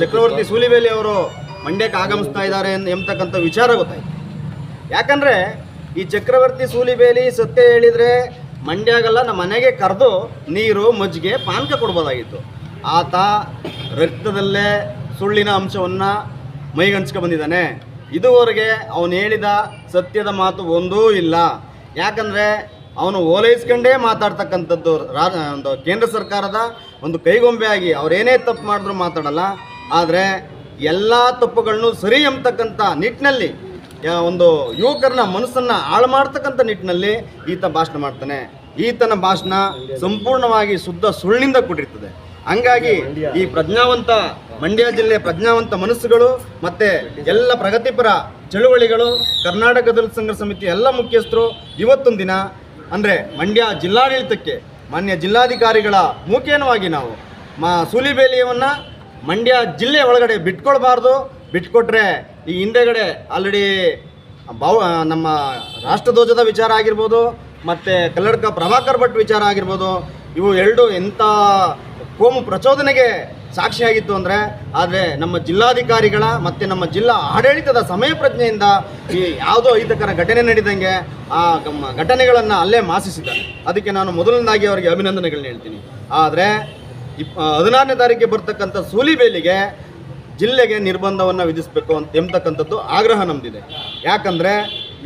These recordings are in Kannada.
ಚಕ್ರವರ್ತಿ ಸೂಲಿಬೇಲಿ ಅವರು ಮಂಡ್ಯಕ್ಕೆ ಆಗಮಿಸ್ತಾ ಇದ್ದಾರೆ ಎಂಬತಕ್ಕಂಥ ವಿಚಾರ ಗೊತ್ತಾಯ್ತು. ಯಾಕಂದ್ರೆ ಈ ಚಕ್ರವರ್ತಿ ಸೂಲಿಬೇಲಿ ಸತ್ಯ ಹೇಳಿದ್ರೆ ಮಂಡ್ಯಾಗಲ್ಲ ನಮ್ಮ ಮನೆಗೆ ಕರೆದು ನೀರು ಮಜ್ಜಿಗೆ ಪಾನಕ ಕೊಡ್ಬೋದಾಗಿತ್ತು. ಆತ ರಕ್ತದಲ್ಲೇ ಸುಳ್ಳಿನ ಅಂಶವನ್ನು ಮೈಗಂಚ್ಕೊ ಬಂದಿದ್ದಾನೆ. ಇದುವರೆಗೆ ಅವನು ಹೇಳಿದ ಸತ್ಯದ ಮಾತು ಒಂದೂ ಇಲ್ಲ. ಯಾಕಂದರೆ ಅವನು ಓಲೈಸ್ಕೊಂಡೇ ಮಾತಾಡ್ತಕ್ಕಂಥದ್ದು ರಾ, ಒಂದು ಕೇಂದ್ರ ಸರ್ಕಾರದ ಒಂದು ಕೈಗೊಂಬೆಯಾಗಿ ಅವರೇನೇ ತಪ್ಪು ಮಾಡಿದ್ರು ಮಾತಾಡಲ್ಲ. ಆದರೆ ಎಲ್ಲ ತಪ್ಪುಗಳನ್ನು ಸರಿ ಎಂಬತಕ್ಕಂಥ ನಿಟ್ಟಿನಲ್ಲಿ ಒಂದು ಯುವಕರನ್ನ ಮನಸ್ಸನ್ನು ಹಾಳು ಮಾಡ್ತಕ್ಕಂಥ ನಿಟ್ಟಿನಲ್ಲಿ ಈತ ಭಾಷಣ ಮಾಡ್ತಾನೆ. ಈತನ ಭಾಷಣ ಸಂಪೂರ್ಣವಾಗಿ ಶುದ್ಧ ಸುಳ್ಳಿನಿಂದ ಕೂಡಿರ್ತದೆ. ಹಂಗಾಗಿ ಈ ಪ್ರಜ್ಞಾವಂತ ಮಂಡ್ಯ ಜಿಲ್ಲೆ ಪ್ರಜ್ಞಾವಂತ ಮನಸ್ಸುಗಳು ಮತ್ತೆ ಎಲ್ಲ ಪ್ರಗತಿಪರ ಚಳುವಳಿಗಳು ಕರ್ನಾಟಕ ದಲಿತ ಸಂಘ ಸಮಿತಿ ಎಲ್ಲ ಮುಖ್ಯಸ್ಥರು ಇವತ್ತೊಂದು ದಿನ ಅಂದರೆ ಮಂಡ್ಯ ಜಿಲ್ಲಾಡಳಿತಕ್ಕೆ, ಮಾನ್ಯ ಜಿಲ್ಲಾಧಿಕಾರಿಗಳ ಮುಖೇನವಾಗಿ ನಾವು ಮಾ ಸೂಲಿಬೇಲಿಯವನ್ನು ಮಂಡ್ಯ ಜಿಲ್ಲೆ ಒಳಗಡೆ ಬಿಟ್ಕೊಳ್ಬಾರ್ದು. ಬಿಟ್ಕೊಟ್ರೆ ಈ ಹಿಂದೆಗಡೆ ಆಲ್ರೆಡಿ ಭಾವ ನಮ್ಮ ರಾಷ್ಟ್ರಧ್ವಜದ ವಿಚಾರ ಆಗಿರ್ಬೋದು, ಮತ್ತು ಕಲ್ಲಡ್ಕ ಪ್ರಭಾಕರ್ ಭಟ್ ವಿಚಾರ ಆಗಿರ್ಬೋದು, ಇವು ಎರಡು ಎಂಥ ಕೋಮು ಪ್ರಚೋದನೆಗೆ ಸಾಕ್ಷಿಯಾಗಿತ್ತು ಅಂದರೆ, ಆದರೆ ನಮ್ಮ ಜಿಲ್ಲಾಧಿಕಾರಿಗಳ ಮತ್ತು ನಮ್ಮ ಜಿಲ್ಲಾ ಆಡಳಿತದ ಸಮಯ ಪ್ರಜ್ಞೆಯಿಂದ ಈ ಯಾವುದೋ ಅಹಿತಕರ ಘಟನೆ ನಡೆದಂಗೆ ಆ ಘಟನೆಗಳನ್ನು ಅಲ್ಲೇ ಮಾಸಿಸಿದ್ದಾರೆ. ಅದಕ್ಕೆ ನಾನು ಮೊದಲನೇದಾಗಿ ಅವರಿಗೆ ಅಭಿನಂದನೆಗಳನ್ನ ಹೇಳ್ತೀನಿ. ಆದರೆ, ಇಪ್ ಹದಿನಾರನೇ ತಾರೀಕಿಗೆ ಬರ್ತಕ್ಕಂಥ ಸೂಲಿಬೇಲಿಗೆ ಜಿಲ್ಲೆಗೆ ನಿರ್ಬಂಧವನ್ನು ವಿಧಿಸಬೇಕು ಅಂತ ಎಂಬತಕ್ಕಂಥದ್ದು ಆಗ್ರಹ ನಮ್ದಿದೆ. ಯಾಕಂದರೆ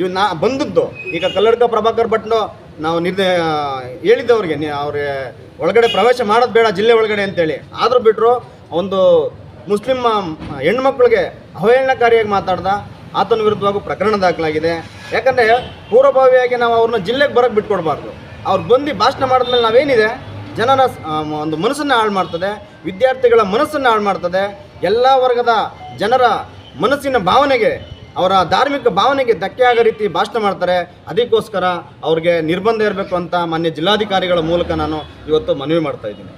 ಇವು ನಾ ಬಂದದ್ದು, ಈಗ ಕಲ್ಲಡ್ಕ ಪ್ರಭಾಕರ್ ಭಟ್ನು ನಾವು ನಿರ್ದ ಹೇಳಿದ್ದವ್ರಿಗೆ ಅವ್ರಿಗೆ ಒಳಗಡೆ ಪ್ರವೇಶ ಮಾಡೋದು ಬೇಡ, ಜಿಲ್ಲೆ ಒಳಗಡೆ ಅಂತೇಳಿ. ಆದರೂ ಬಿಟ್ಟರು ಒಂದು ಮುಸ್ಲಿಂ ಹೆಣ್ಮಕ್ಳಿಗೆ ಅವಹೇಳನಕಾರಿಯಾಗಿ ಮಾತಾಡ್ದ, ಆತನ ವಿರುದ್ಧವಾಗೂ ಪ್ರಕರಣ ದಾಖಲಾಗಿದೆ. ಯಾಕಂದರೆ ಪೂರ್ವಭಾವಿಯಾಗಿ ನಾವು ಅವ್ರನ್ನ ಜಿಲ್ಲೆಗೆ ಬರೋಕ್ಕೆ ಬಿಟ್ಕೊಡ್ಬಾರ್ದು. ಅವ್ರು ಬಂದು ಭಾಷಣ ಮಾಡಿದ್ಮೇಲೆ ನಾವೇನಿದೆ? ಜನರ ಒಂದು ಮನಸ್ಸನ್ನು ಹಾಳು ಮಾಡ್ತದೆ, ವಿದ್ಯಾರ್ಥಿಗಳ ಮನಸ್ಸನ್ನು ಹಾಳು ಮಾಡ್ತದೆ, ಎಲ್ಲ ವರ್ಗದ ಜನರ ಮನಸ್ಸಿನ ಭಾವನೆಗೆ ಅವರ ಧಾರ್ಮಿಕ ಭಾವನೆಗೆ ಧಕ್ಕೆ ರೀತಿ ಭಾಷಣ ಮಾಡ್ತಾರೆ. ಅದಕ್ಕೋಸ್ಕರ ಅವ್ರಿಗೆ ನಿರ್ಬಂಧ ಇರಬೇಕು ಅಂತ ಮಾನ್ಯ ಜಿಲ್ಲಾಧಿಕಾರಿಗಳ ಮೂಲಕ ನಾನು ಇವತ್ತು ಮನವಿ ಮಾಡ್ತಾ ಇದ್ದೀನಿ.